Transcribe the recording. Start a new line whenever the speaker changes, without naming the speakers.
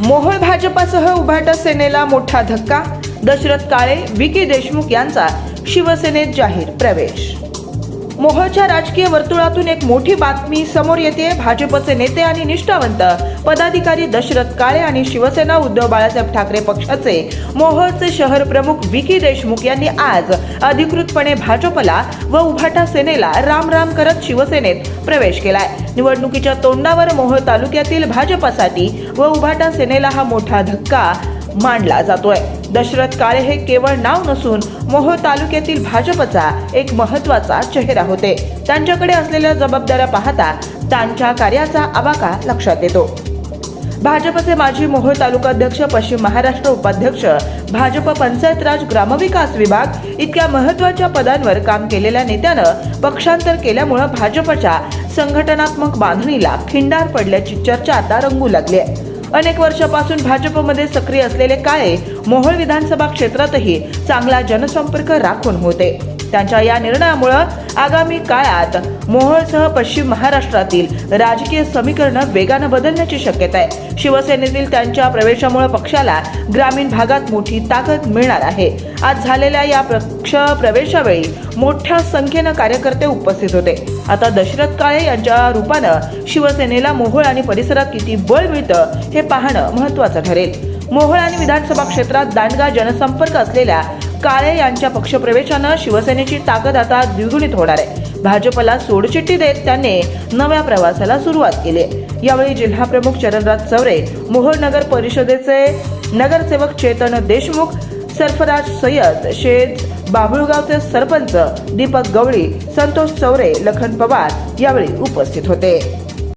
मोहोळ भाजपासह उभाटा सेनेला मोठा धक्का दशरथ काळे विकी देशमुख यांचा शिवसेनेत जाहीर प्रवेश. मोहोळच्या राजकीय वर्तुळातून एक मोठी बातमी समोर येते. भाजपचे नेते आणि निष्ठावंत पदाधिकारी दशरथ काळे आणि शिवसेना उद्धव बाळासाहेब ठाकरे पक्षाचे मोहोळचे शहर प्रमुख विकी देशमुख यांनी आज अधिकृतपणे भाजपला व उभाटा सेनेला राम राम करत शिवसेनेत प्रवेश केलाय. निवडणुकीच्या तोंडावर मोहोळ तालुक्यातील भाजपासाठी व उभाटा सेनेला हा मोठा धक्का मांडला जातोय. दशरथ काळे हे केवळ नाव नसून मोहोळ तालुक्यातील भाजपचा एक महत्त्वाचा चेहरा होते. त्यांच्याकडे असलेल्या जबाबदाऱ्या पाहता त्यांच्या कार्याचा आवाका लक्षात येतो. भाजपचे माजी मोहोळ तालुका अध्यक्ष पश्चिम महाराष्ट्र उपाध्यक्ष भाजप पंचायत राज ग्रामविकास विभाग इतक्या महत्त्वाच्या पदांवर काम केलेल्या नेत्यानं पक्षांतर केल्यामुळं भाजपच्या संघटनात्मक बांधणीला खिंडार पडल्याची चर्चा आता रंगू लागली आहे. अनेक वर्षापासून भाजपमध्ये सक्रिय असलेले काळे मोहोळ विधानसभा क्षेत्रातही चांगला जनसंपर्क राखून होते. त्यांच्या या निर्णयामुळं आगामी काळात मोहोळसह पश्चिम महाराष्ट्रातील राजकीय समीकरणं वेगानं बदलण्याची शक्यता आहे. शिवसेनेतील त्यांच्या प्रवेशामुळे पक्षाला ग्रामीण भागात मोठी ताकद मिळणार आहे. आज झालेल्या या पक्ष प्रवेशावेळी मोठ्या संख्येनं कार्यकर्ते उपस्थित होते. आता दशरथ काळे यांच्या रूपानं शिवसेनेला मोहोळ आणि परिसरात किती बळ मिळतं हे पाहणं महत्वाचं ठरेल. मोहोळ आणि विधानसभा क्षेत्रात दांडगा जनसंपर्क असलेल्या काळे यांच्या पक्षप्रवेशानं शिवसेनेची ताकद आता द्विगुणित होणार आहे. भाजपला सोडचिठ्ठी देत त्यांनी नव्या प्रवासाला सुरुवात केली यावेळी जिल्हा प्रमुख चरणराज चौरे मोहोळ नगर परिषदेचे नगरसेवक चेतन देशमुख सरफराज सय्यद शेज बाभुळगावचे सरपंच दीपक गवळी संतोष चौरे लखन पवार यावेळी उपस्थित होते.